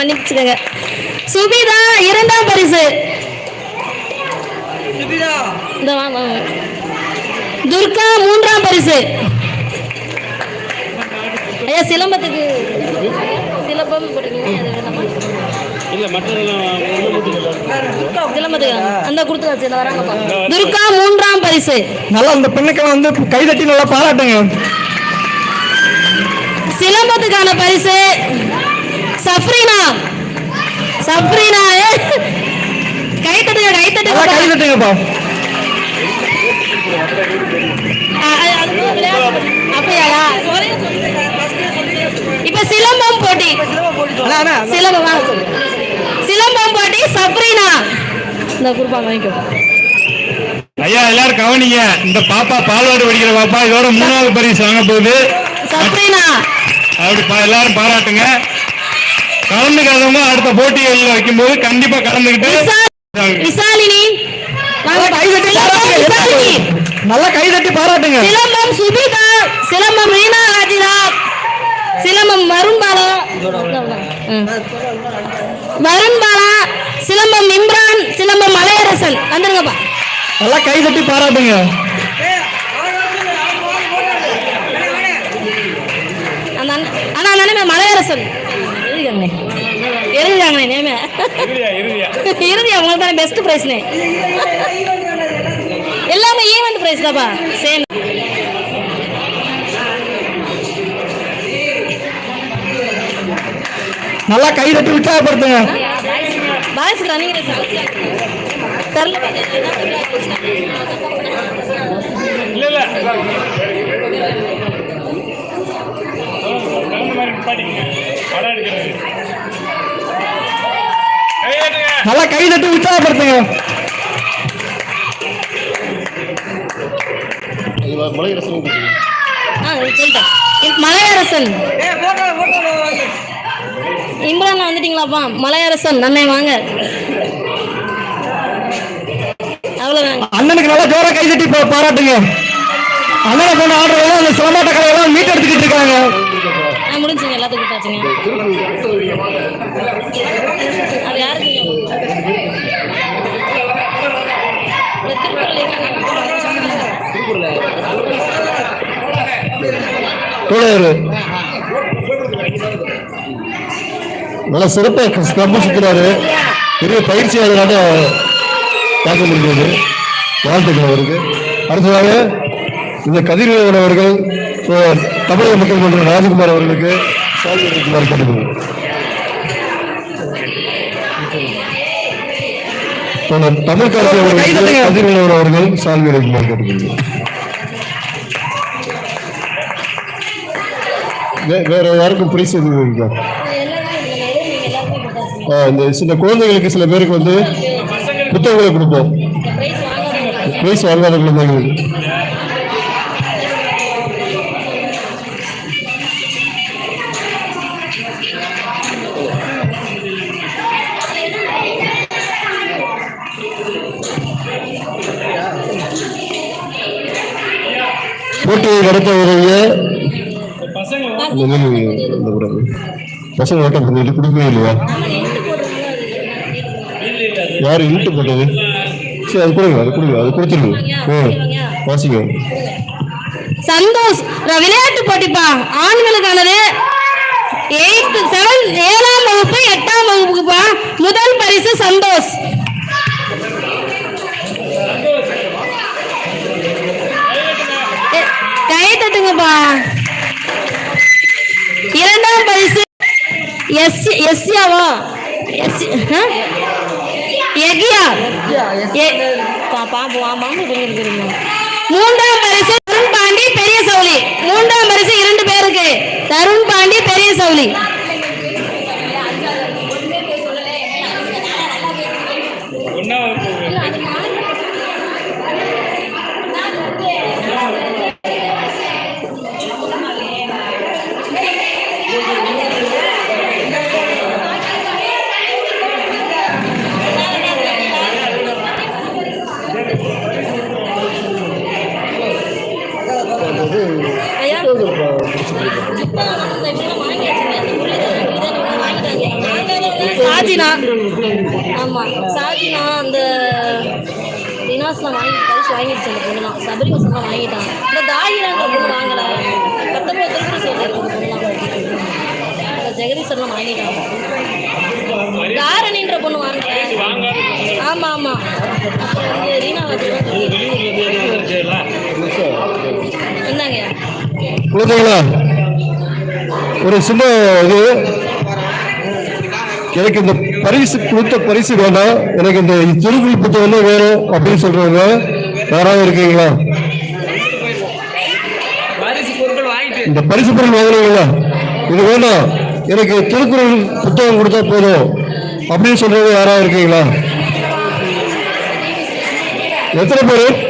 மன்னிச்சுக்கங்க. சுபிதா இரண்டாம் பரிசு. இந்த. துர்கா மூன்றாம் பரிசு. ஐயா சிலம்பத்துக்கு சிலம்பம் அந்த துர்கா மூன்றாம் பரிசு. நல்லா இந்த பெண்ணுக்கெல்லாம் வந்து கைதட்டி நல்லா பாராட்டுங்க. சிலம்பத்துக்கான பரிசு. சஃப்ரீனா. சஃப்ரீனா ஏ. கை தட்டுங்க கை தட்டுங்க கூட விளையாட்டு. அப்படியாயா இப்ப சிலம்பம் போட்டி. சிலம்பம். சிலம்பம் போட்டி சப்ரீனா இந்த குரூப்பா வாங்கிக்கோ. ஐயா எல்லாரும் கவனிங்க. இந்த பாப்பா பால்வாடு படிக்கிற பாப்பா இதோட மூணாவது பரிசு வாங்க போகுது. சப்ரீனா அப்படி பா- எல்லாரும் பாராட்டுங்க. கலந்துக்காதவங்க அடுத்த போட்டிகளில் வைக்கும்போது கண்டிப்பா கலந்துக்கிட்டு விசா- விசாலினி. வாங்க. நல்லா கைதட்டி சிலம்பம் பாராட்டுங்க சிலம்பம் சுபிதா சிலம்பம் ரீனா ராஜிதா சிலம்பம் வருண்பாலா? ம். வருண்பாலா சிலம்பம் இம்ரான் சிலம்பம் மலையரசன். வந்துருங்கப்பா. நல்லா கைதட்டி பாராட்டுங்க. அண்ணா அந்த மலையரசன். எழுதிக்காங்கண்ணே நேமே? இறுதியா இறுதியா. இறுதி அவங்களுக்கு தானே பெஸ்ட் ப்ரைஸ்னே எல்லாமே ஈவெண்ட் ப்ரைஸ் தான்ப்பா சேம். நல்லா கைதட்டி உற்சாகப்படுத்துங்க பாய்ஸ்க்கு ரன்னிங் ரேஸ் இல்ல இல்ல. நல்லா கைதட்டி உற்சாகப்படுத்துங்க. ஆ சொல்லிட்டேன் இ- மலையரசன். இம்ரான் வந்துட்டீங்களாப்பா? மலையரசன் அண்ணே வாங்க. அவ்வளோதாங்க அண்ணனுக்கு நல்லா ஜோரா கைதட்டி பா- பாராட்டுங்க. அண்ணனை போன ஆர்டர் எல்லாம் அந்த சிலம்பாட்ட கலையெல்லாம் மீட் எடுத்துக்கிட்டு இருக்காங்க. முடிஞ்சுங்க எல்லாத்துக்கும் அது யாருக்கு? தோழர் நல்ல சிறப்பாக ஸ்கிரப் சுற்றுறாரு பெரிய பயிற்சியாளராக பார்க்க முடிஞ்சது வாழ்த்துக்கள் அவருக்கு அடுத்ததாக இந்த கதிர்வேலன் அவர்கள் தமிழக மக்கள் மன்ற ராஜகுமார் அவர்களுக்கு சால்வை அளிக்குமாறு கேட்டுக்கொள்கிறேன். தோழர் அவர்கள் சால்வி அளிக்குமாறு கேட்டுக்கொள்கிறேன். வேற யாருக்கும் பிரைஸ் எதுவும் இருக்கா ஆ, இந்த சில குழந்தைகளுக்கு சில பேருக்கு வந்து புத்தகங்களை கொடுப்போம். பிரைஸ் வாங்காத குழந்தைங்களுக்கு போட்டியை நடத்த உதவிய இந்த மாதிரி இந்த பசங்க ஓட்டம் பண்ணிட்டு கொடுக்கவே இல்லையா யார் இழுட்டு போட்டது சரி அது கொடுங்க அது கொடுங்க அது கொடுத்துருங்க ம் வாசிங்க சந்தோஷ் விளையாட்டு போட்டிப்பா. ஆண்களுக்கானது எயித் செவன் ஏழாம் வகுப்பு எட்டாம் வகுப்புப்பா முதல் பரிசு சந்தோஷ். கை தட்டுங்கப்பா. இரண்டாம் பரிசு. எஸ் எஸ்யாவா? எஸ் எகியா? பா- பாம்பு மூன்றாம் பரிசு தருண் பாண்டி பெரிய சவுளி மூன்றாம் பரிசு இரண்டு பேருக்கு. தருண் பாண்டி பெரிய சவுளி சாஜினா. ஆமா சாஜினா அந்த தினாஸ்லாம் வாங்கி பரிசு வாங்கிடுச்சு அந்த பொண்ணுலாம் சபரி வாங்கிட்டான். வாங்கிட்டாங்க இந்த தாயிரான்ற பொண்ணு வாங்கல. பத்தொன்பது திருப்பூர் சைடில் பொண்ணுலாம் அந்த வாங்கிட்டான் தாரணின்ற பொண்ணு வாங்கல ஆமா ஆமா. அப்புறம் வந்து ரீனா என்னங்க ஒரு சின்ன இது. எனக்கு இந்த பரிசு கொடுத்த பரிசு வேண்டாம். எனக்கு இந்த திருக்குறள் புத்தகம் வேணும் அப்படின்னு சொல்றவங்க யாராவது இருக்கீங்களா? இந்த பரிசு பொருள் வாங்குறீங்களா? இது வேண்டாம். எனக்கு திருக்குறள் புத்தகம் கொடுத்தா போதும் அப்படின்னு சொல்றவங்க யாராவது இருக்கீங்களா? எத்தனை பேர்?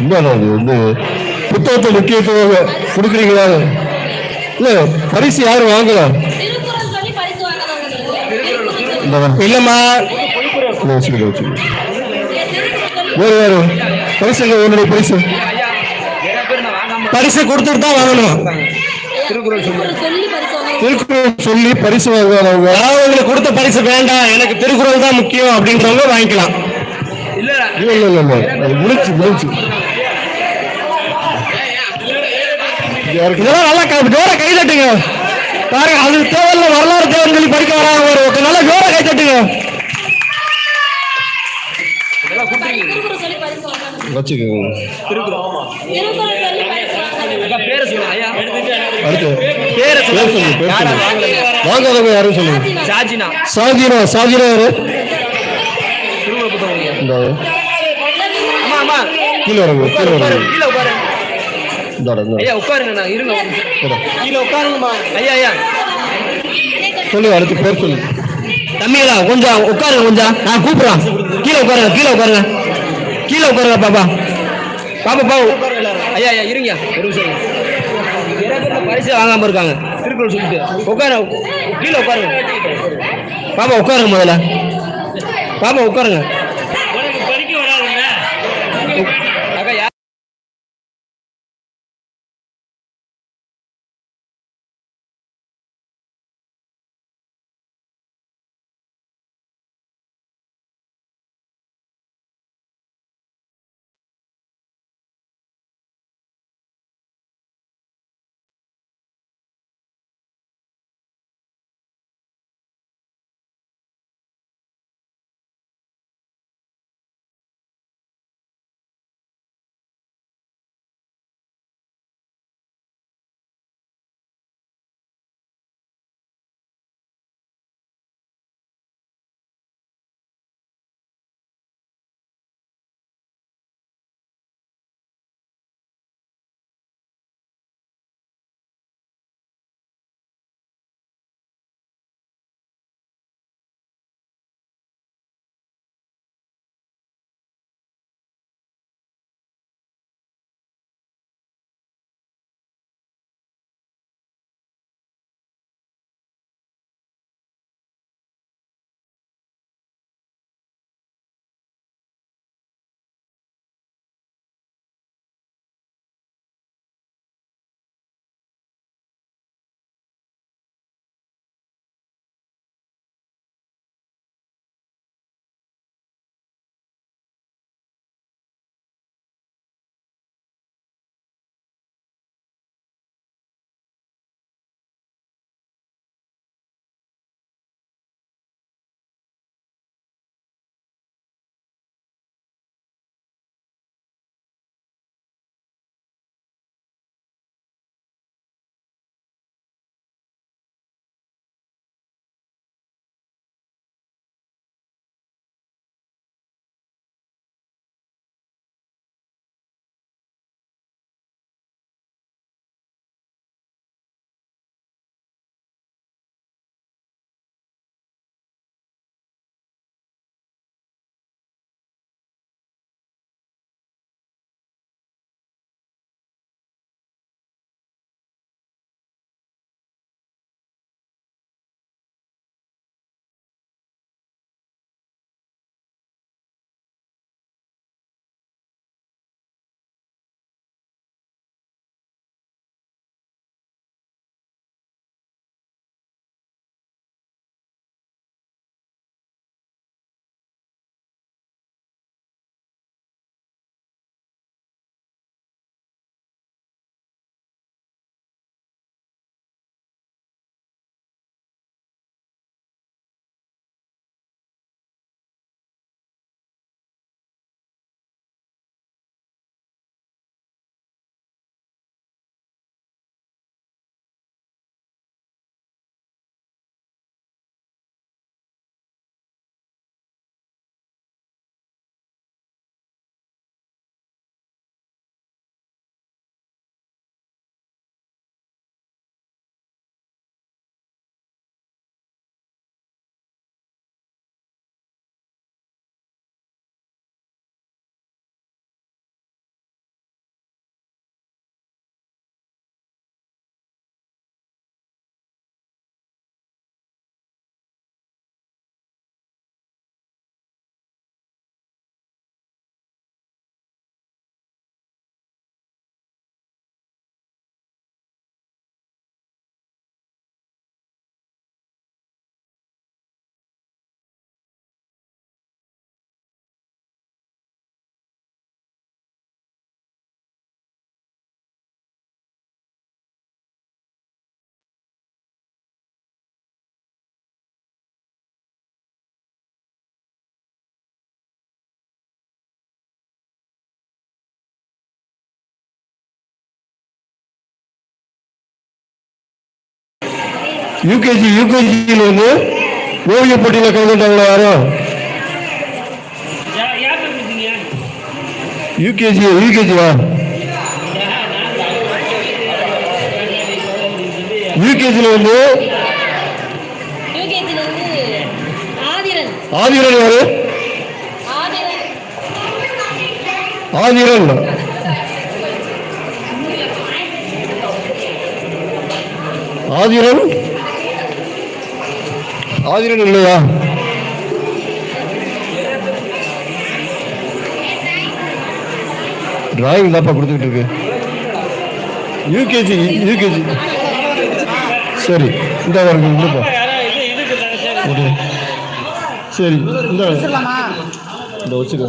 இல்ல அது வந்து புத்தகத்தை முக்கியத்துவம் கொடுக்குறீங்களா? இல்ல பரிசு யாரும் இந்த இல்லம்மா. வேறு யாரு பரிசு எங்க உன்னுடைய பரிசு? பரிசு கொடுத்துட்டு தான் வாங்கணும். திருக்குறள் சொல்லி. பரிசு அதாவது உங்களுக்கு கொடுத்த பரிசு வேண்டாம் எனக்கு திருக்குறள் தான் முக்கியம் அப்படின்றவங்க வாங்கிக்கலாம். இல்ல இல்ல இல்ல முடிச்சு முடிச்சு இதெல்லாம் நல்லா க- ஜோர கை தட்டுங்க. பாருங்க அது தேவையில்ல வரலாறு தேவைன்னு சொல்லி படிக்க வராங்க ஒரு நல்லா ஜோர கை தட்டுங்க. வாங்காதவங்க யாரும் சொல்லுங்க? சாஜினா. சாஜினா. சாஜினா யாரு? கீழே வரங்க கீழே வரங்க ஐயா உட்காருங்க நான் இருங்க. கீழே உட்காருங்கம்மா. ஐயா ஐயா. சொல்லுங்க அடுத்து பேர் கொஞ்சம் உட்காருங்க கொஞ்சம். நான் கூப்பிடுறேன். கீழே உட்காருங்க கீழே உட்காருங்க. கீழே உட்காருங்க பாப்பா. பாப்பா பாப்பா ஐயா ஐயா இருங்க. ஒரு நிமிஷம். பரிசு வாங்காம இருக்காங்க. திருக்குறள் சொல்லிட்டு. உட்காரு கீழே உட்காருங்க. பாப்பா உட்காருங்க முதல்ல. பாப்பா உட்காருங்க. யூகேஜி யூகேஜியில் வந்து ஓவிய போட்டியில் கலந்துட்டாங்களா யாரும் யூகேஜி யூகேஜிவா யூகேஜியில் வந்து யூகேஜில வந்து ஆதிரன். ஆதிரன் யாரு? ஆதிரன். ஆதிரன்? ஆதிரன் இல்லையா? டிராயிங் தான்ப்பா கொடுத்துக்கிட்டு இருக்கு. யூகேஜி யூகேஜி சரி இந்த வருங்க இல்லைப்பா ஓகே சரி இந்த இந்த வச்சுக்கோ.